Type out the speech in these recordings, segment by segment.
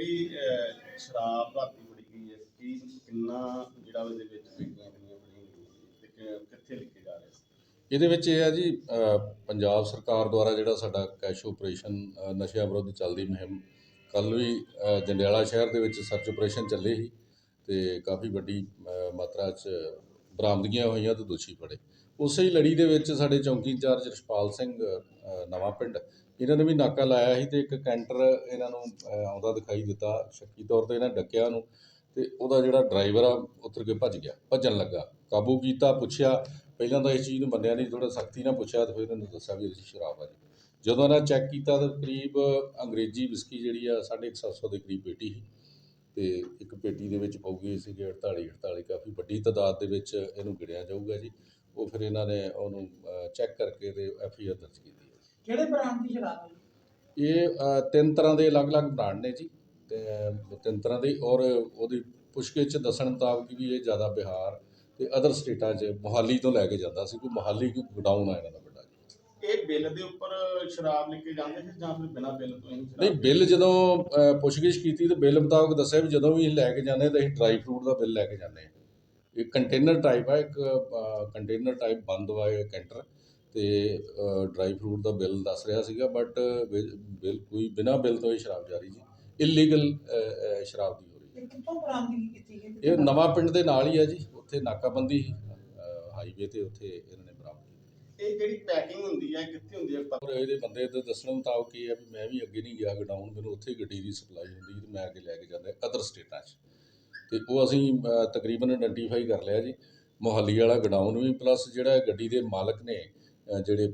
ਜਿਹੜੀ ਸ਼ਰਾਬ ਭਾਤੀ ਫੜੀ ਗਈ ਹੈ, ਕੀ ਕਿੰਨਾ ਜਿਹੜਾ ਉਹਦੇ ਵਿੱਚ ਵਿਕਰੀਆਂ ਹੋਈਆਂ ਫੜੀਆਂ ਗਈਆਂ ਕਿੱਥੇ ਲਿਖੇ ਜਾ ਰਹੇ ਇਹਦੇ ਵਿੱਚ ਇਹ ਹੈ ਜੀ ਪੰਜਾਬ ਸਰਕਾਰ ਦੁਆਰਾ ਜਿਹੜਾ ਸਾਡਾ ਕੈਸ਼ ਆਪਰੇਸ਼ਨ ਨਸ਼ਿਆਂ ਵਿਰੁੱਧ ਚੱਲਦੀ ਮੁਹਿੰਮ ਕੱਲ ਵੀ ਜੰਡਿਆਲਾ ਸ਼ਹਿਰ ਦੇ ਵਿੱਚ ਸਰਚ ਆਪਰੇਸ਼ਨ ਚੱਲੇ ਸੀ ਤੇ ਕਾਫੀ ਵੱਡੀ ਮਾਤਰਾ 'ਚ ਬਰਾਮਦਗੀਆਂ ਹੋਈਆਂ ਤੇ ਦੋਸ਼ੀ ਫੜੇ। ਉਸੇ ਹੀ ਲੜੀ ਦੇ ਵਿੱਚ ਸਾਡੇ ਚੌਂਕੀ ਇੰਚਾਰਜ ਰਛਪਾਲ ਸਿੰਘ ਨਵਾਂ ਪਿੰਡ, ਇਹਨਾਂ ਨੇ ਵੀ ਨਾਕਾ ਲਾਇਆ ਸੀ ਤੇ ਇੱਕ ਕੈਂਟਰ ਇਹਨਾਂ ਨੂੰ ਆਉਂਦਾ ਦਿਖਾਈ ਦਿੱਤਾ, ਸ਼ੱਕੀ ਤੌਰ ਤੇ ਇਹਨਾਂ ਡੱਕਿਆ ਨੂੰ ਤੇ ਉਹਦਾ ਜਿਹੜਾ ਡਰਾਈਵਰ ਆ, ਉਤਰ ਕੇ ਭੱਜ ਗਿਆ, ਭੱਜਣ ਲੱਗਾ, ਕਾਬੂ ਕੀਤਾ, ਪੁੱਛਿਆ, ਪਹਿਲਾਂ ਤਾਂ ਇਸ ਚੀਜ਼ ਨੂੰ ਮੰਨਿਆ ਨਹੀਂ ਥੋੜਾ ਸਖਤੀ ਨਾਲ ਪੁੱਛਿਆ ਤੇ ਫਿਰ ਇਹਨਾਂ ਨੂੰ ਦੱਸਿਆ ਵੀ ਅਸੀਂ ਸ਼ਰਾਬ ਆ ਜੀ ਜਦੋਂ ਇਹਨਾਂ ਚੈੱਕ ਕੀਤਾ ਤਾਂ ਕਰੀਬ ਅੰਗਰੇਜ਼ੀ ਵਿਸਕੀ ਜਿਹੜੀ ਆ 150 ਦੇ ਕਰੀਬ ਪੇਟੀ ਸੀ ਤੇ ਇੱਕ ਪੇਟੀ ਦੇ ਵਿੱਚ ਪਊਗੀ ਸੀਗੇ 48 48 ਕਾਫੀ ਵੱਡੀ ਤਾਦਾਦ ਦੇ ਵਿੱਚ ਇਹਨੂੰ ਗਿਣਿਆ ਜਾਊਗਾ ਜੀ। ਉਹ ਫਿਰ ਇਹਨਾਂ ਨੇ ਉਹਨੂੰ ਚੈੱਕ ਕਰਕੇ ਤੇ ਐਫ ਆਈ ਆਰ ਦਰਜ ਕੀਤੀ ਹੈ ਕਿਹੜੇ ਬ੍ਰਾਂਡ ਦੀ ਸ਼ਰਾਬ ਹੈ ਜੀ? ਇਹ ਅ, ਤਿੰਨ ਤਰ੍ਹਾਂ ਦੇ ਅਲੱਗ-ਅਲੱਗ ਬ੍ਰਾਂਡ ਨੇ ਜੀ। ਤੇ ਤਿੰਨ ਤਰ੍ਹਾਂ ਦੇ ਔਰ ਉਹਦੀ ਪੁੱਛਗਿੱਛ 'ਚ ਦੱਸਣ ਮੁਤਾਬਕ ਵੀ ਇਹ ਜ਼ਿਆਦਾ ਬਿਹਾਰ ਤੇ ਅਦਰ ਸਟੇਟਾਂ 'ਚ ਮੋਹਾਲੀ ਤੋਂ ਲੈ ਕੇ ਜਾਂਦਾ ਸੀ ਕੋਈ ਮੋਹਾਲੀ ਕੋਈ ਗੋਡਾਊਨ ਆ ਇਹਨਾਂ ਦਾ ਵੱਡਾ ਜੀ। ਇਹ ਬਿੱਲ ਦੇ ਉੱਪਰ ਸ਼ਰਾਬ ਲਿਖ ਕੇ ਜਾਂਦੇ ਸੀ ਜਾਂ ਫਿਰ ਬਿਨਾਂ ਬਿੱਲ ਤੋਂ ਹੀ ਸ਼ਰਾਬ? ਨਹੀਂ ਬਿੱਲ ਜਦੋਂ ਅ, ਪੁੱਛਗਿੱਛ ਕੀਤੀ ਤੇ ਬਿੱਲ ਮੁਤਾਬਕ ਦੱਸਿਆ ਵੀ ਜਦੋਂ ਵੀ ਲੈ ਕੇ ਜਾਂਦੇ ਤਾਂ ਅਸੀਂ ਡਰਾਈ ਫਰੂਟ ਦਾ ਬਿੱਲ ਲੈ ਕੇ ਜਾਂਦੇ ਹਾਂ। ਇਹ ਕੰਟੇਨਰ ਟਾਈਪ ਆ ਇੱਕ ਕੰਟੇਨਰ ਟਾਈਪ ਬੰਦ ਵਾ ਇਹ ਕੈਂਟਰ ਤੇ ਡਰਾਈ ਫਰੂਟ ਦਾ ਬਿੱਲ ਦੱਸ ਰਿਹਾ ਸੀਗਾ ਬਟ ਬਿੱਲ ਕੋਈ ਬਿਨਾ ਬਿੱਲ ਤੋਂ ਇਹ ਸ਼ਰਾਬ ਜਾਰੀ ਜੀ ਇਲੀਗਲ ਸ਼ਰਾਬ ਦੀ ਹੋ ਰਹੀ ਹੈ ਇਹ ਕਿੱਥੋਂ ਬਰਾਮਦਗੀ ਕੀਤੀ ਗਈ ਇਹ ਨਵਾਂ ਪਿੰਡ ਦੇ ਨਾਲ ਹੀ ਆ ਜੀ ਉੱਥੇ ਨਾਕਾਬੰਦੀ ਹਾਈਵੇ ਤੇ ਉੱਥੇ ਇਹਨਾਂ ਨੇ ਬਰਾਮਦ ਕੀਤੀ। ਇਹ ਜਿਹੜੀ ਪੈਕਿੰਗ ਹੁੰਦੀ ਹੈ ਕਿੱਥੇ ਹੁੰਦੀ ਹੈ ਪਰ ਇਹਦੇ ਬੰਦੇ ਦੇ ਦੱਸਣ ਮੁਤਾਬਕ ਇਹ ਆ ਵੀ ਮੈਂ ਵੀ ਅੱਗੇ ਨਹੀਂ ਗਿਆ ਗਡਾਊਨ ਮੈਨੂੰ ਉੱਥੇ ਗੱਡੀ ਦੀ ਸਪਲਾਈ ਹੁੰਦੀ ਤੇ ਮੈਂ ਅੱਗੇ ਲੈ ਕੇ ਜਾਂਦਾ ਅਦਰ ਸਟੇਟਾਂ 'ਚ। ਤੇ ਉਹ ਅਸੀਂ ਤਕਰੀਬਨ ਆਇਡੈਂਟੀਫਾਈ ਕਰ ਲਿਆ ਜੀ। ਮੁਹਾਲੀ ਵਾਲਾ ਗਡਾਊਨ ਵੀ ਪਲੱਸ ਜਿਹੜਾ ਗੱਡੀ ਦੇ ਮਾਲਕ ਨੇ ਜਿਹੜੇ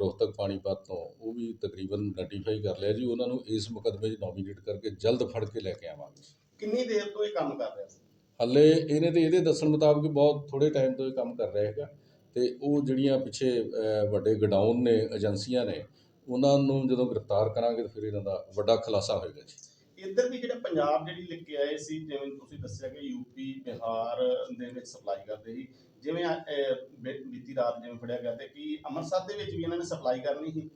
ਰੋਹਤਕ ਪਾਣੀਪਤ ਤੋਂ ਉਹ ਵੀ ਤਕਰੀਬਨ ਆਇਡੈਂਟੀਫਾਈ ਕਰ ਲਿਆ ਜੀ। ਉਹਨਾਂ ਨੂੰ ਇਸ ਮੁਕੱਦਮੇ 'ਚ ਨੋਮੀਨੇਟ ਕਰਕੇ ਜਲਦ ਫੜ ਕੇ ਲੈ ਕੇ ਆਵਾਂਗੇ। ਕਿੰਨੀ ਦੇਰ ਤੋਂ ਇਹ ਕੰਮ ਕਰ ਰਿਹਾ ਸੀ? ਹੱਲੇ ਇਹਨੇ ਤੇ ਇਹਦੇ ਦੱਸਣ ਮੁਤਾਬਕ ਬਹੁਤ ਥੋੜੇ ਟਾਈਮ ਤੋਂ ਇਹ ਕੰਮ ਕਰ ਰਿਹਾ ਹੈਗਾ। ਤੇ ਉਹ ਜਿਹੜੀਆਂ ਪਿੱਛੇ ਵੱਡੇ ਗਡਾਊਨ ਨੇ ਏਜੰਸੀਆਂ ਨੇ ਉਹਨਾਂ ਨੂੰ ਜਦੋਂ ਗ੍ਰਿਫਤਾਰ ਕਰਾਂਗੇ ਤਾਂ ਫਿਰ ਇਹਨਾਂ ਦਾ ਵੱਡਾ ਖੁਲਾਸਾ ਹੋਏਗਾ ਜੀ। ਇੱਧਰ ਵੀ ਜਿਹੜੇ ਪੰਜਾਬ ਜਿਹੜੀ ਲਿਖ ਕੇ ਆਏ ਸੀ ਜਿਵੇਂ ਤੁਸੀਂ ਦੱਸਿਆ ਕਿ ਯੂਪੀ ਬਿਹਾਰ ਦੇ ਵਿੱਚ ਸਪਲਾਈ ਕਰਦੇ ਸੀ ਜਿਵੇਂ ਅਹ, ਬੀ- ਬੀਤੀ ਰਾਤ ਜਿਵੇਂ ਫੜਿਆ ਗਿਆ ਤੇ ਕੀ ਅੰਮ੍ਰਿਤਸਰ ਦੇ ਵਿੱਚ ਵੀ ਇਹਨਾਂ ਨੇ ਸਪਲਾਈ ਕਰਨੀ ਸੀ?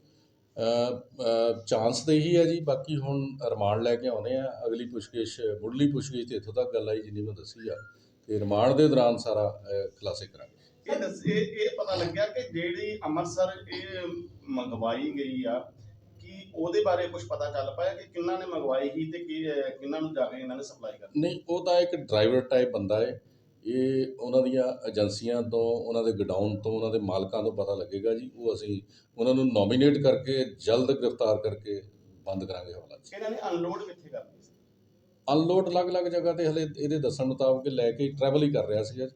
ਚਾਂਸ ਤਾਂ ਇਹੀ ਹੈ ਜੀ ਬਾਕੀ ਹੁਣ ਰਿਮਾਂਡ ਲੈ ਕੇ ਆਉਨੇ ਆ ਅਗਲੀ ਪੁੱਛਗਿੱਛ ਮੁੱਢਲੀ ਪੁੱਛਗਿੱਛ ਤੇ ਇੱਥੋਂ ਤੱਕ ਗੱਲ ਆਈ ਜਿੰਨੀ ਮੈਂ ਦੱਸੀ ਆ ਤੇ ਰਿਮਾਂਡ ਦੇ ਦੌਰਾਨ ਸਾਰਾ ਅ, ਖੁਲਾਸੇ ਕਰਾਂਗੇ। ਇਹ ਦੱਸ ਇਹ ਇਹ ਪਤਾ ਲੱਗਿਆ ਕਿ ਜਿਹੜੀ ਅੰਮ੍ਰਿਤਸਰ ਇਹ ਮੰਗਵਾਈ ਗਈ ਆ ਉਹਦੇ ਬਾਰੇ ਕੁਝ ਪਤਾ ਚੱਲ ਪਾਇਆ ਕਿ ਕਿੰਨਾ ਨੇ ਮੰਗਵਾਈ ਸੀ ਤੇ ਕਿ ਕਿੰਨਾ ਨੂੰ ਜਾ ਕੇ ਇਹਨਾਂ ਨੇ ਸਪਲਾਈ ਕਰਨੀ ਨਹੀਂ ਉਹ ਤਾਂ ਇੱਕ ਡਰਾਈਵਰ ਟਾਈਪ ਬੰਦਾ ਹੈ ਇਹ ਉਹਨਾਂ ਦੀਆਂ ਏਜੰਸੀਆਂ ਤੋਂ ਉਹਨਾਂ ਦੇ ਗਡਾਊਨ ਤੋਂ ਉਹਨਾਂ ਦੇ ਮਾਲਕਾਂ ਤੋਂ ਪਤਾ ਲੱਗੇਗਾ ਜੀ। ਉਹ ਅਸੀਂ ਉਹਨਾਂ ਨੂੰ ਨੋਮੀਨੇਟ ਕਰਕੇ ਜਲਦ ਗ੍ਰਿਫਤਾਰ ਕਰਕੇ ਬੰਦ ਕਰਾਂਗੇ ਹਵਾਲਾ ਜੀ। ਇਹਨਾਂ ਨੇ ਅਨਲੋਡ ਕਿੱਥੇ ਕਰਨੀ ਸੀ? ਅਨਲੋਡ ਅਲੱਗ-ਅਲੱਗ ਜਗ੍ਹਾ ਤੇ ਹਲੇ ਇਹਦੇ ਦੱਸਣ ਮੁਤਾਬਕ ਲੈ ਕੇ ਟਰੈਵਲ ਹੀ ਕਰ ਰਿਹਾ ਸੀਗਾ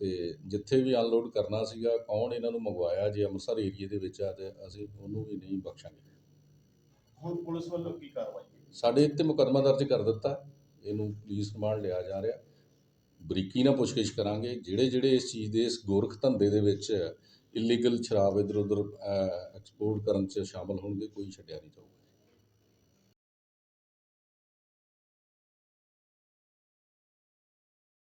ਤੇ ਜਿੱਥੇ ਵੀ ਅਨਲੋਡ ਕਰਨਾ ਸੀਗਾ ਕੌਣ ਇਹਨਾਂ ਨੂੰ ਮੰਗਵਾਇਆ ਜੇ ਅੰਮ੍ਰਿਤਸਰ ਏਰੀਏ ਦੇ ਵਿੱਚ ਆ ਤੇ ਅਸੀਂ ਉਹਨੂੰ ਵੀ ਨਹੀਂ ਬਖਸ਼ਾਂਗੇ। ਹੁਣ ਪੁਲਿਸ ਵੱਲੋਂ ਕੀ ਕਾਰਵਾਈ ਕੀਤੀ ਸਾਡੇ ਇੱਥੇ ਮੁਕੱਦਮਾ ਦਰਜ ਕਰ ਦਿੱਤਾ। ਇਹਨੂੰ ਪੁਲਿਸ ਰਿਮਾਂਡ ਲਿਆ ਜਾ ਰਿਹਾ। ਬਰੀਕੀ ਨਾਲ ਪੁੱਛਗਿੱਛ ਕਰਾਂਗੇ। ਜਿਹੜੇ ਜਿਹੜੇ ਇਸ ਚੀਜ਼ ਦੇ ਇਸ ਗੋਰਖ ਧੰਦੇ ਦੇ ਵਿੱਚ ਇਲੀਗਲ ਸ਼ਰਾਬ ਇਧਰ ਉਧਰ ਐਕਸਪੋਰਟ ਕਰਨ 'ਚ ਸ਼ਾਮਲ ਹੋਣਗੇ, ਕੋਈ ਛੱਡਿਆ ਨਹੀਂ ਜਾਊਗਾ।